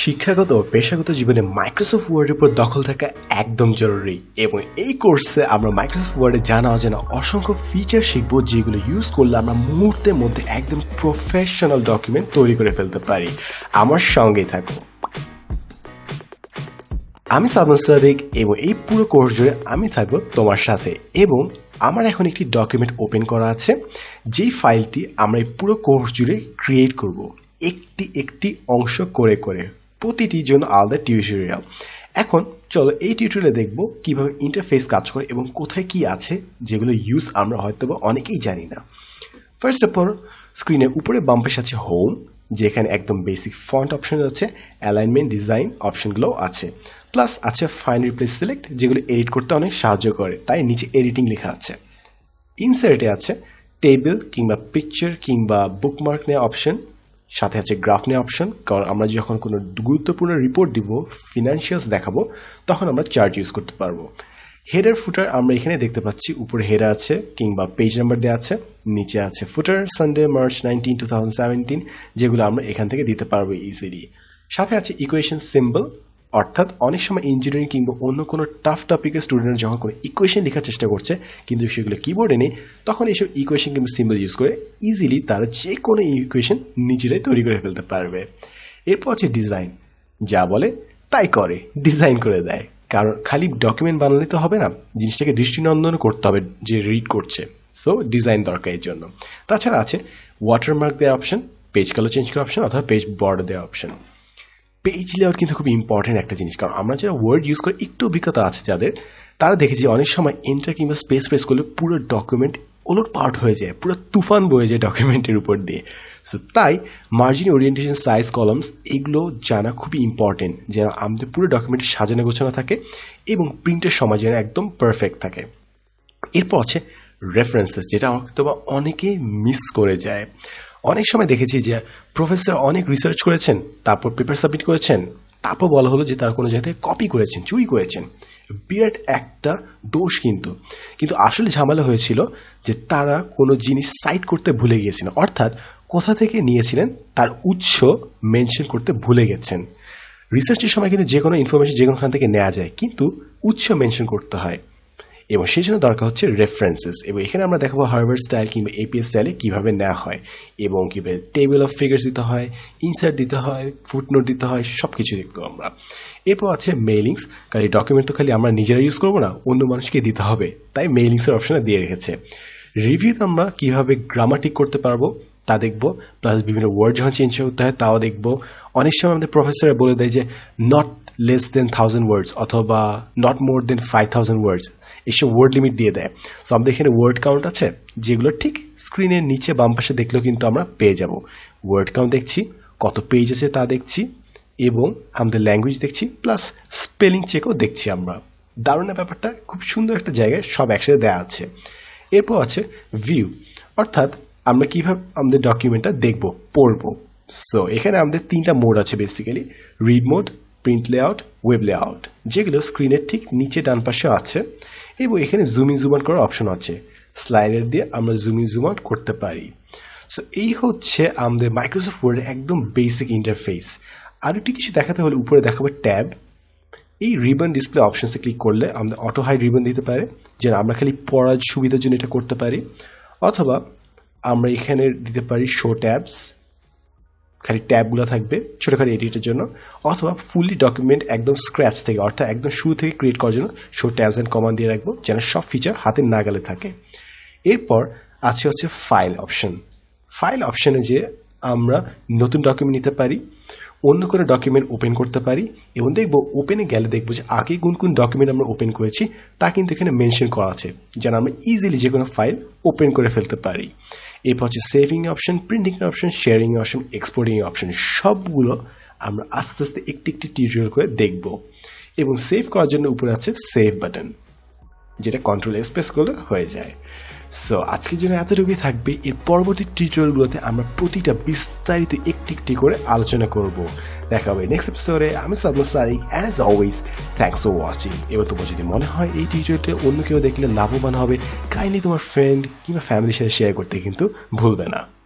শিক্ষাগত ও পেশাগত জীবনে মাইক্রোসফট ওয়ার্ডের উপর দখল থাকা একদম জরুরি এবং এই কোর্সে আমরা মাইক্রোসফট ওয়ার্ডে জানা অজানা অসংখ্য ফিচার শিখব যেগুলো ইউজ করলে আমরা মুহূর্তের মধ্যে একদম প্রফেশনাল ডকুমেন্ট তৈরি করে ফেলতে পারি। আমার সঙ্গেই থাকো আমি সাদমান সাদিক এবং এই পুরো কোর্স জুড়ে আমি থাকব তোমার সাথে এবং আমার এখন একটি ডকুমেন্ট ওপেন করা আছে, যেই ফাইলটি আমরা এই পুরো কোর্স জুড়ে ক্রিয়েট করব। একটি একটি অংশ করে করে। প্রতিটির জন্য আলাদা টিউটোরিয়াল এখন চলো এই টিউটোরিয়ালে দেখব কীভাবে ইন্টারফেস কাজ করে এবং কোথায় কি আছে যেগুলো ইউজ আমরা হয়তো বা অনেকেই জানি না। ফার্স্ট অফ অল স্ক্রিনের উপরে বাম পাশে আছে হোম যেখানে একদম বেসিক ফন্ট অপশন আছে অ্যালাইনমেন্ট ডিজাইন অপশনগুলো আছে। প্লাস আছে ফাইন রিপ্লেস সিলেক্ট যেগুলো এডিট করতে অনেক সাহায্য করে, তাই নিচে এডিটিং লেখা আছে। ইনসার্টে আছে টেবিল কিংবা পিকচার কিংবা বুকমার্ক নেওয়া অপশন সাথে আছে গ্রাফ নিয়ে অপশন কারণ আমরা যখন কোনো গুরুত্বপূর্ণ রিপোর্ট দিব ফিনান্সিয়ালস দেখাবো, তখন আমরা চার্ট ইউজ করতে পারব। হেডার ফুটার আমরা এখানে দেখতে পাচ্ছি, উপরে হেডার আছে কিংবা পেজ নাম্বার দেওয়া আছে, নিচে আছে footer Sunday March nineteen two যেগুলো আমরা এখান থেকে দিতে পারব ইজিলি সাথে আছে ইকুয়েশন সিম্বল অর্থাৎ অনেক সময় ইঞ্জিনিয়ারিং কিংবা অন্য কোনো টাফ টপিকের স্টুডেন্ট যখন কোনো ইকুয়েশন লেখার চেষ্টা করছে, কিন্তু সেগুলো কিবোর্ডে নেই, তখন এইসব ইকুয়েশন কিংবা সিম্বল ইউজ করে ইজিলি তারা যে কোনো ইকুয়েশন নিজেরাই তৈরি করে ফেলতে পারবে। এরপর আছে ডিজাইন যা বলে, তাই করে ডিজাইন করে দেয়। কারণ খালি ডকুমেন্ট বানালে তো হবে না, জিনিসটাকে দৃষ্টিনন্দন করতে হবে যে রিড করছে। সো ডিজাইন দরকার এর জন্য। তাছাড়া আছে ওয়াটারমার্ক দেওয়ার অপশন পেজ কালার চেঞ্জ করার অপশন অথবা পেজ বর্ডার দেওয়ার অপশন পেজ লেআউট কিন্তু খুব ইম্পর্টেন্ট একটা জিনিস। কারণ আমরা যারা ওয়ার্ড ইউজ করে, একটু অভিজ্ঞতা আছে যাদের, তারা দেখেছি অনেক সময় এন্টার কিংবা স্পেস প্রেস করলে পুরো ডকুমেন্ট ওলট পার্ট হয়ে যায়, পুরো তুফান বয়ে যায় ডকুমেন্টের উপর দিয়ে। সো তাই মার্জিন ওরিয়েন্টেশন সাইজ কলমস এগুলো জানা খুবই ইম্পর্টেন্ট যেন আমাদের পুরো ডকুমেন্টে সাজানো গোছানো থাকে এবং প্রিন্টের সময় যেন একদম পারফেক্ট থাকে। এরপর আছে রেফারেন্সেস যেটা হয়তো বা অনেকে মিস করে যায়। অনেক সময় দেখেছি যে প্রফেসর অনেক রিসার্চ করেছেন, তারপর পেপার সাবমিট করেছেন, তারপর বলা হলো যে তারা কোনো জায়গায় কপি করেছেন, চুরি করেছেন। বিরাট একটা দোষ কিন্তু। কিন্তু আসলে ঝামেলা হয়েছিল যে তারা কোনো জিনিস সাইট করতে ভুলে গিয়েছিলেন, অর্থাৎ কোথা থেকে নিয়েছিলেন তার উৎস মেনশন করতে ভুলে গেছেন। রিসার্চের সময় কিন্তু যে কোনো ইনফরমেশন যে কোনোখান থেকে নেওয়া যায়, কিন্তু উৎস মেনশন করতে হয়। এবং সেই জন্য দরকার হচ্ছে রেফারেন্সেস এবং এখানে আমরা দেখাবো হার্ভার্ড স্টাইল কিংবা এপিএস স্টাইলে কীভাবে নেওয়া হয় এবং কীভাবে টেবিল অফ ফিগার্স দিতে হয় ইনসার্ট দিতে হয় ফুটনোট দিতে হয় সব কিছু দেখব আমরা। এরপর আছে মেইলিংস কারণ এই ডকুমেন্ট তো খালি আমরা নিজেরা ইউজ করব না, অন্য মানুষকে দিতে হবে। তাই মেইলিংসের অপশনে দিয়ে রেখেছে। রিভিউতে আমরা কীভাবে গ্রামাটিক করতে পারব, তা দেখব প্লাস বিভিন্ন ওয়ার্ড যখন চেঞ্জ করতে হয়, তাও দেখব। অনেক সময় আমাদের প্রফেসররা বলে দেয় যে not less than thousand words অথবা not more than five thousand words এইসব ওয়ার্ড লিমিট দিয়ে দেয়। সো আমাদের এখানে ওয়ার্ড কাউন্ট আছে, যেগুলো ঠিক স্ক্রিনের নিচে বাম পাশে দেখলেও কিন্তু আমরা পেয়ে যাব। ওয়ার্ড কাউন্ট দেখছি, কত পেজ আছে তা দেখছি, এবং আমাদের ল্যাঙ্গুয়েজ দেখছি প্লাস স্পেলিং চেকও দেখছি আমরা। দারুণ ব্যাপারটা? খুব সুন্দর একটা জায়গায় সব একসাথে দেওয়া আছে। এরপর আছে ভিউ অর্থাৎ আমরা কীভাবে আমাদের ডকুমেন্টটা দেখব, পড়ব। সো এখানে আমাদের তিনটা মোড আছে basically read mode print layout web layout যেগুলো স্ক্রিনের ঠিক নিচে ডান পাশে আছে, এবং এখানে জুমিং জুম আউট করার অপশন আছে। স্লাইডার দিয়ে আমরা জুমিং জুম আউট করতে পারি। সো এই হচ্ছে আমাদের মাইক্রোসফট ওয়ার্ডের একদম বেসিক ইন্টারফেস আর একটি কিছু দেখাতে হলে উপরে দেখাবো ট্যাব। এই রিবন ডিসপ্লে অপশনসে ক্লিক করলে আমাদের অটো হাইড রিবন দিতে পারে, যেন আমরা খালি পড়ার সুবিধার জন্য এটা করতে পারি। অথবা আমরা এখানে দিতে পারি শো ট্যাবস খালি ট্যাবগুলো থাকবে ছোটোখাটো এডিটের জন্য, অথবা ফুললি ডকুমেন্ট একদম স্ক্র্যাচ থেকে, অর্থাৎ একদম শুরু থেকে ক্রিয়েট করার জন্য শো ট্যাবস অ্যান্ড কমান্ড দিয়ে রাখব, যেন সব ফিচার হাতের নাগালে থাকে। এরপর আছে হচ্ছে ফাইল অপশন ফাইল অপশনে যে আমরা নতুন ডকুমেন্ট নিতে পারি, অন্য কোনো ডকুমেন্ট ওপেন করতে পারি, এবং দেখব ওপেনে গেলে দেখব যে আগে কোন কোন ডকুমেন্ট আমরা ওপেন করেছি, তা কিন্তু এখানে মেনশন করা আছে, যেন আমরা ইজিলি যে কোনো ফাইল ওপেন করে ফেলতে পারি। এরপর হচ্ছে saving option printing option sharing option exporting option সবগুলো আমরা আস্তে আস্তে একটি একটি টিউটোরিয়াল করে দেখব। এবং সেভ করার জন্য উপরে আছে সেভ বাটন যেটা কন্ট্রোল এক্সপ্রেস করলে হয়ে যায়। সো আজকের জন্য এতটুকুই থাকবে। এর পরবর্তী টিউটোরিয়ালগুলোতে আমরা প্রতিটা বিস্তারিত একটি একটি করে আলোচনা করব। দেখা হবে নেক্সট এপিসোডে আমি Sadma Sadiq as always thanks for watching এবার তোমার যদি মনে হয় এই টিউটোরিয়ালটা অন্য কেউ দেখলে লাভবান হবে। কাইন্ডলি তোমার ফ্রেন্ড কিংবা ফ্যামিলির সাথে শেয়ার করতে কিন্তু ভুলবে না।